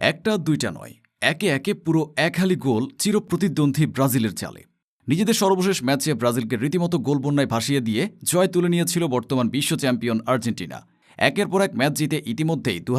একটা, দুইটা নয়। একে একে পুরো এক হালি গোল চিরপ্রতিদ্বন্দ্বী ব্রাজিলের চালে। নিজেদের সর্বশেষ ম্যাচে ব্রাজিলকে রীতিমতো গোল বন্যায় ভাসিয়ে দিয়ে জয় তুলে নিয়েছিল বর্তমান বিশ্ব চ্যাম্পিয়ন আর্জেন্টিনা। একের পর এক ম্যাচ জিতে ইতিমধ্যেই দু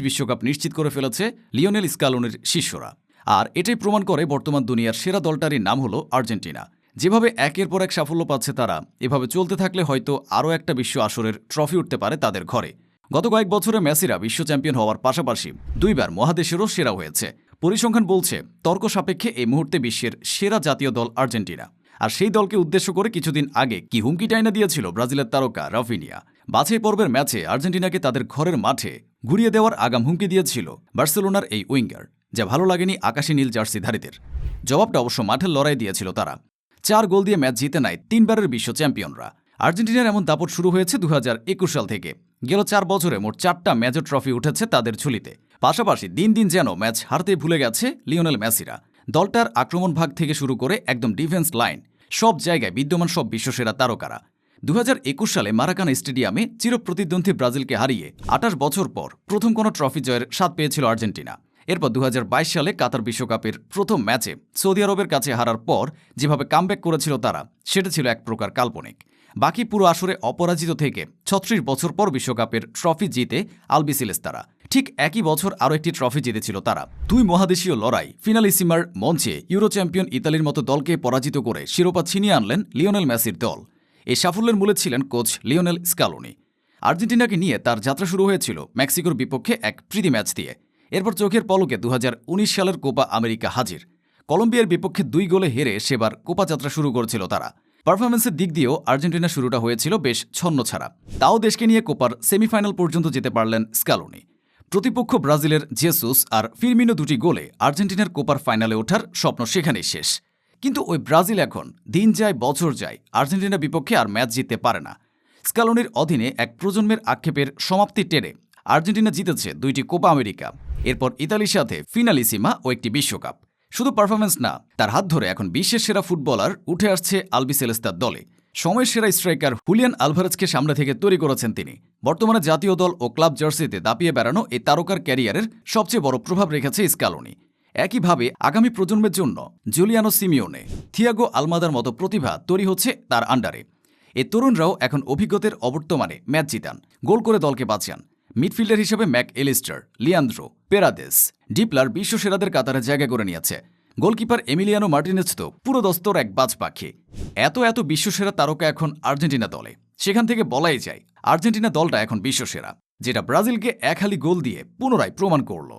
বিশ্বকাপ নিশ্চিত করে ফেলেছে লিওনেল স্কালোনের শিষ্যরা। আর এটাই প্রমাণ করে বর্তমান দুনিয়ার সেরা দলটারই নাম হলো আর্জেন্টিনা। যেভাবে একের পর এক সাফল্য পাচ্ছে তারা, এভাবে চলতে থাকলে হয়তো আরও একটা বিশ্ব আসরের ট্রফি উঠতে পারে তাদের ঘরে। গত কয়েক বছরে মেসিরা বিশ্ব চ্যাম্পিয়ন হওয়ার পাশাপাশি দুইবার মহাদেশেরও সেরা হয়েছে। পরিসংখ্যান বলছে, তর্ক সাপেক্ষে এই মুহূর্তে বিশ্বের সেরা জাতীয় দল আর্জেন্টিনা। আর সেই দলকে উদ্দেশ্য করে কিছুদিন আগে কি হুমকি টাইনা দিয়েছিল ব্রাজিলের তারকা রাফিনিয়া? বাছাই পর্বের ম্যাচে আর্জেন্টিনাকে তাদের ঘরের মাঠে ঘুরিয়ে দেওয়ার আগাম হুমকি দিয়েছিল বার্সেলোনার এই উইঙ্গার, যা ভালো লাগেনি আকাশী নীল জার্সিধারীদের। জবাবটা অবশ্য মাঠের লড়াই দিয়েছিল তারা। চার গোল দিয়ে ম্যাচ জিতে নেয় তিনবারের বিশ্ব চ্যাম্পিয়নরা। আর্জেন্টিনার এমন দাপট শুরু হয়েছে দু হাজার একুশ সাল থেকে। গেল চার বছরে মোট চারটা মেজর ট্রফি উঠেছে তাদের ঝুলিতে। পাশাপাশি দিন দিন যেন ম্যাচ হারতে ভুলে গেছে লিওনেল মেসিরা। দলটার আক্রমণ ভাগ থেকে শুরু করে একদম ডিফেন্স লাইন, সব জায়গায় বিদ্যমান সব বিশ্বসেরা তারকারা। দু হাজার একুশ সালে মারাকানা স্টেডিয়ামে চিরপ্রতিদ্বন্দ্বী ব্রাজিলকে হারিয়ে আঠাশ বছর পর প্রথম কোনো ট্রফি জয়ের স্বাদ পেয়েছিল আর্জেন্টিনা। এরপর দু হাজার বাইশ সালে কাতার বিশ্বকাপের প্রথম ম্যাচে সৌদি আরবের কাছে হারার পর যেভাবে কামব্যাক করেছিল তারা, সেটা ছিল এক প্রকার কাল্পনিক। বাকি পুরো আসরে অপরাজিত থেকে ছত্রিশ বছর পর বিশ্বকাপের ট্রফি জিতে আলবিসিলেস তারা ঠিক একই বছর আরও একটি ট্রফি জিতেছিল তারা। দুই মহাদেশীয় লড়াই, ফিনালিসিমার মঞ্চে ইউরো চ্যাম্পিয়ন ইতালির মতো দলকে পরাজিত করে শিরোপা ছিনিয়ে আনলেন লিওনেল মেসির দল। এই সাফল্যের মূলে ছিলেন কোচ লিওনেল স্কালোনি। আর্জেন্টিনাকে নিয়ে তার যাত্রা শুরু হয়েছিল মেক্সিকোর বিপক্ষে এক প্রীতি ম্যাচ দিয়ে। এরপর চোখের পলকে দু হাজার উনিশ সালের কোপা আমেরিকা হাজির। কলম্বিয়ার বিপক্ষে দুই গোলে হেরে সেবার কোপা যাত্রা শুরু করেছিল তারা। পারফরমেন্সের দিক দিয়েও আর্জেন্টিনা শুরুটা হয়েছিল বেশ ছন্ন ছাড়া। তাও দেশকে নিয়ে কোপার সেমিফাইনাল পর্যন্ত যেতে পারলেন স্কালোনি। প্রতিপক্ষ ব্রাজিলের জেসুস আর ফিরমিনো দুটি গোলে আর্জেন্টিনার কোপার ফাইনালে ওঠার স্বপ্ন সেখানেই শেষ। কিন্তু ওই ব্রাজিল এখন দিন যায়, বছর যায় আর্জেন্টিনার বিপক্ষে আর ম্যাচ জিততে পারে না। স্কালোনির অধীনে এক প্রজন্মের আক্ষেপের সমাপ্তি টেরে আর্জেন্টিনা জিতেছে দুইটি কোপা আমেরিকা। এরপর ইতালির সাথে ফিনালিসিমা ও একটি বিশ্বকাপ। শুধু পারফরমেন্স না, তার হাত ধরে এখন বিশ্বের সেরা ফুটবলার উঠে আসছে আলবি সেলেস্তার দলে। সময়ের সেরা স্ট্রাইকার হুলিয়ান আলভারেজকে সামনে থেকে তৈরি করেছেন তিনি। বর্তমানে জাতীয় দল ও ক্লাব জার্সিতে দাপিয়ে বেড়ানো এই তারকার ক্যারিয়ারের সবচেয়ে বড় প্রভাব রেখেছে স্কালোনি। একইভাবে আগামী প্রজন্মের জন্য জুলিয়ানো সিমিওনে, থিয়াগো আলমাদার মতো প্রতিভা তৈরি হচ্ছে তার আন্ডারে এ তরুণরাও এখন অভিজ্ঞতার অবর্তমানে ম্যাচ জিতান, গোল করে দলকে বাঁচান। মিডফিল্ডার হিসেবে ম্যাক এলিস্টার, লিয়ান্দ্রো, পেরাদেস, ডিপলার বিশ্বসেরাদের কাতারে জায়গা করে নিয়েছে। গোলকিপার এমিলিয়ানো মার্টিনেজ তো পুরো দস্তর এক বাজ পাখি। এত এত বিশ্বসেরা তারকা এখন আর্জেন্টিনা দলে। সেখান থেকে বলাই যায়, আর্জেন্টিনা দলটা এখন বিশ্বসেরা যেটা ব্রাজিলকে এক হালি গোল দিয়ে পুনরায় প্রমাণ করল।